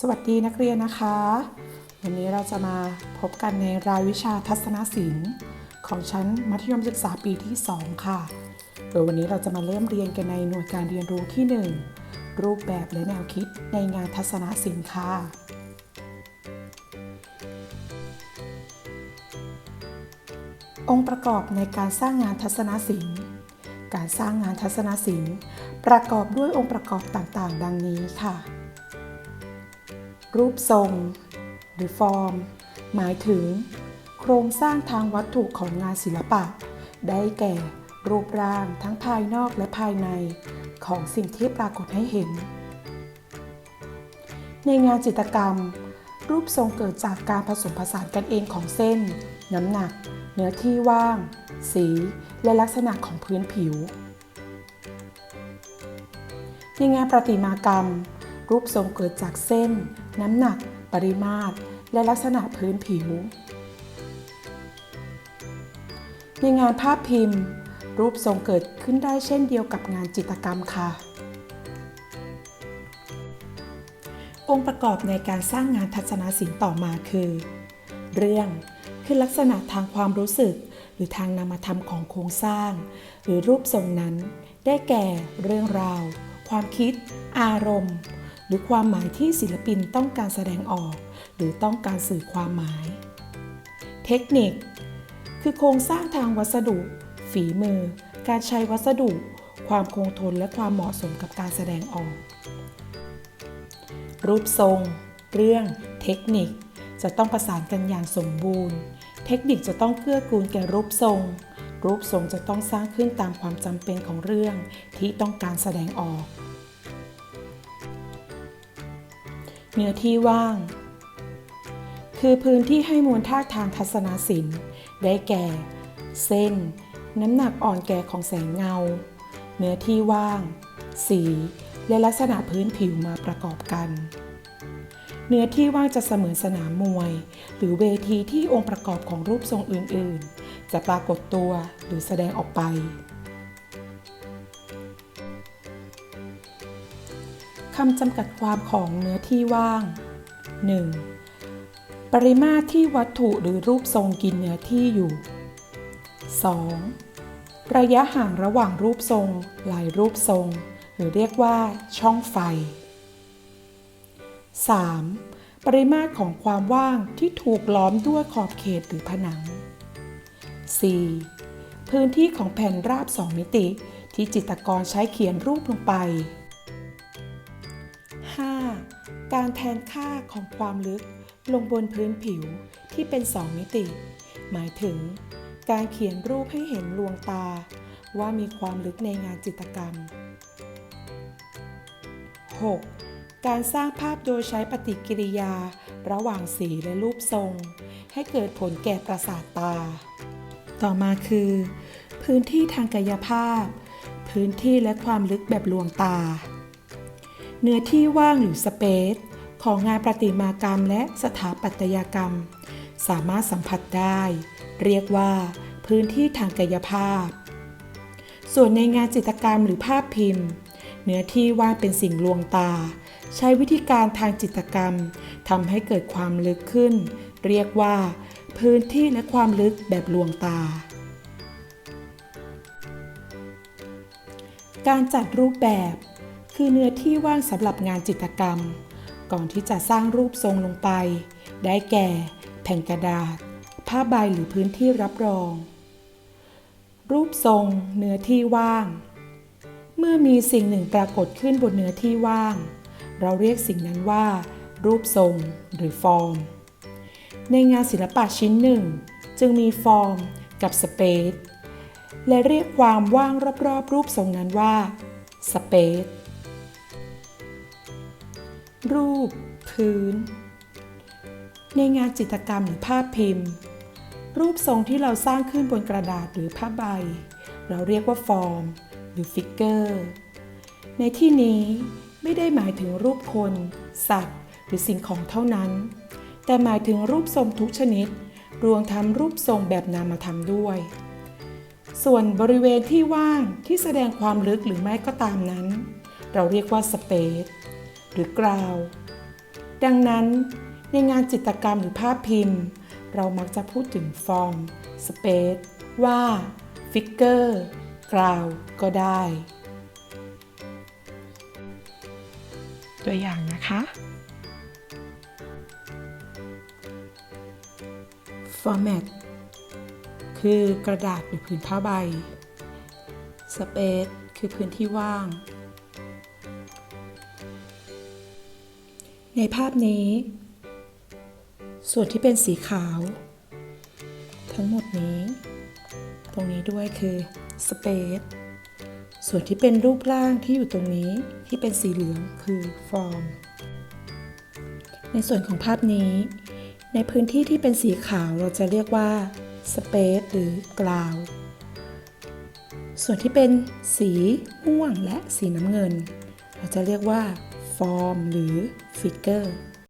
สวัสดีนักเรียนนะคะ วันนี้เราจะมาพบกันในรายวิชาทัศนศิลป์ ของชั้นมัธยมศึกษาปีที่ 2 ค่ะ โดยวันนี้เราจะมาเริ่มเรียนกันในหน่วยการเรียนรู้ที่ 1 รูปแบบและแนวคิดในงานทัศนศิลป์ค่ะ องค์ประกอบในการสร้างงานทัศนศิลป์ การสร้างงานทัศนศิลป์ ประกอบด้วยองค์ประกอบต่างๆ ดังนี้ค่ะ รูปทรง หรือฟอร์ม หมายถึง โครงสร้างทางวัตถุของงานศิลปะ ได้แก่รูปร่างทั้งภายนอกและภายใน ของสิ่งที่ปรากฏให้เห็น ในงานจิตรกรรม รูปทรงเกิดจากการผสมผสานกันเองของเส้น น้ำหนัก เนื้อที่ว่าง สี และลักษณะของพื้นผิว ในงานประติมากรรม รูปทรงเกิดจากเส้น น้ำหนัก ปริมาตร และลักษณะพื้นผิว ในงานภาพพิมพ์ รูปทรงเกิดขึ้นได้เช่นเดียวกับงานจิตรกรรมค่ะ องค์ประกอบในการสร้างงานทัศนศิลป์ต่อมาคือ เรื่องคือลักษณะทางความรู้สึก หรือทางนามธรรมของโครงสร้าง หรือรูปทรงนั้น ได้แก่ เรื่องราว ความคิด อารมณ์ หรือความหมายที่ศิลปินต้องการแสดงออก หรือต้องการสื่อความหมาย เทคนิค คือโครงสร้างทางวัสดุ ฝีมือ การใช้วัสดุ ความคงทนและความเหมาะสมกับการแสดงออก รูปทรง เรื่องเทคนิค จะต้องประสานกันอย่างสมบูรณ์ เทคนิคจะต้องเกื้อกูลแก่รูปทรงรูปทรงจะต้องสร้างขึ้นตามความจำเป็นของเรื่องที่ต้องการแสดงออก เนื้อที่ว่าง คือพื้นที่ให้มูลท่าทางทัศนศิลป์ ได้แก่ เส้น น้ำหนักอ่อนแก่ของแสงเงา เนื้อที่ว่าง สี และลักษณะพื้นผิวมาประกอบกัน เนื้อที่ว่างจะเสมือนสนามมวย หรือเวทีที่องค์ประกอบของรูปทรงอื่น ๆ จะปรากฏตัวหรือแสดงออกไป คำจำกัดความของเนื้อที่ว่าง 1. ปริมาตรที่วัตถุหรือรูปทรงกินเนื้อที่อยู่ 2. ระยะห่างระหว่างรูปทรงหลายรูปทรง หรือเรียกว่าช่องไฟ 3. ปริมาตรของความว่างที่ถูกล้อมด้วยขอบเขตหรือผนัง 4. พื้นที่ของแผ่นราบสองมิติ ที่จิตรกรใช้เขียนรูปลงไป การแทนค่าของความลึกลงบนพื้นผิวที่เป็นสองมิติ หมายถึง การเขียนรูปให้เห็นลวงตา ว่ามีความลึกในงานจิตรกรรม 6. การสร้างภาพโดยใช้ปฏิกิริยา ระหว่างสีและรูปทรง ให้เกิดผลแก่ประสาทตา ต่อมาคือ พื้นที่ทางกายภาพ พื้นที่และความลึกแบบลวงตา เนื้อที่ว่างหรือสเปซของงานประติมากรรมและสถาปัตยกรรม สามารถสัมผัสได้ เรียกว่า พื้นที่ทางกายภาพ ส่วนในงานจิตรกรรมหรือภาพพิมพ์ เนื้อที่ว่างเป็นสิ่งลวงตา ใช้วิธีการทางจิตรกรรมทำให้เกิดความลึกขึ้น เรียกว่า พื้นที่และความลึกแบบลวงตาการจัดรูปแบบ คือเนื้อที่ว่างสำหรับงานจิตรกรรม ก่อนที่จะสร้างรูปทรงลงไป ได้แก่ แผ่นกระดาษ ผ้าใบหรือพื้นที่รับรอง รูปทรง เนื้อที่ว่าง เมื่อมีสิ่งหนึ่งปรากฏขึ้นบนเนื้อที่ว่าง เราเรียกสิ่งนั้นว่า รูปทรง หรือฟอร์ม ในงานศิลปะชิ้นหนึ่ง จึงมีฟอร์ม กับสเปซและเรียกความว่างรอบๆ รูปทรงนั้นว่าสเปซ รูป พื้น ในงานจิตรกรรมหรือภาพพิมพ์ รูปทรงที่เราสร้างขึ้นบนกระดาษหรือผ้าใบ เราเรียกว่าฟอร์ม หรือฟิกเกอร์ ในที่นี้ไม่ได้หมายถึงรูปคน สัตว์ หรือสิ่งของเท่านั้น แต่หมายถึงรูปทรงทุกชนิด รวมทั้งรูปทรงแบบนามธรรมด้วย ส่วนบริเวณที่ว่างที่แสดงความลึกหรือไม่ก็ตามนั้น เราเรียกว่าสเปซ หรือกราว ดังนั้นในงานจิตรกรรมหรือภาพพิมพ์ เรามักจะพูดถึงฟอร์ม สเปซว่า ฟิกเกอร์ กราว ก็ได้ ตัวอย่างนะคะ format คือกระดาษหรือผืนผ้าใบ space คือพื้นที่ว่าง ในภาพนี้ ส่วนที่เป็นสีขาว ทั้งหมดนี้ ตรงนี้ด้วยคือ space ส่วนที่เป็นรูปร่างที่อยู่ตรงนี้ที่เป็นสีเหลืองคือ form ในส่วนของภาพนี้ ในพื้นที่ที่เป็นสีขาวเราจะเรียกว่า space หรือ ground ส่วนที่เป็นสีม่วงและสีน้ำเงิน เราจะเรียกว่า ฟอร์ม หรือฟิกเกอร์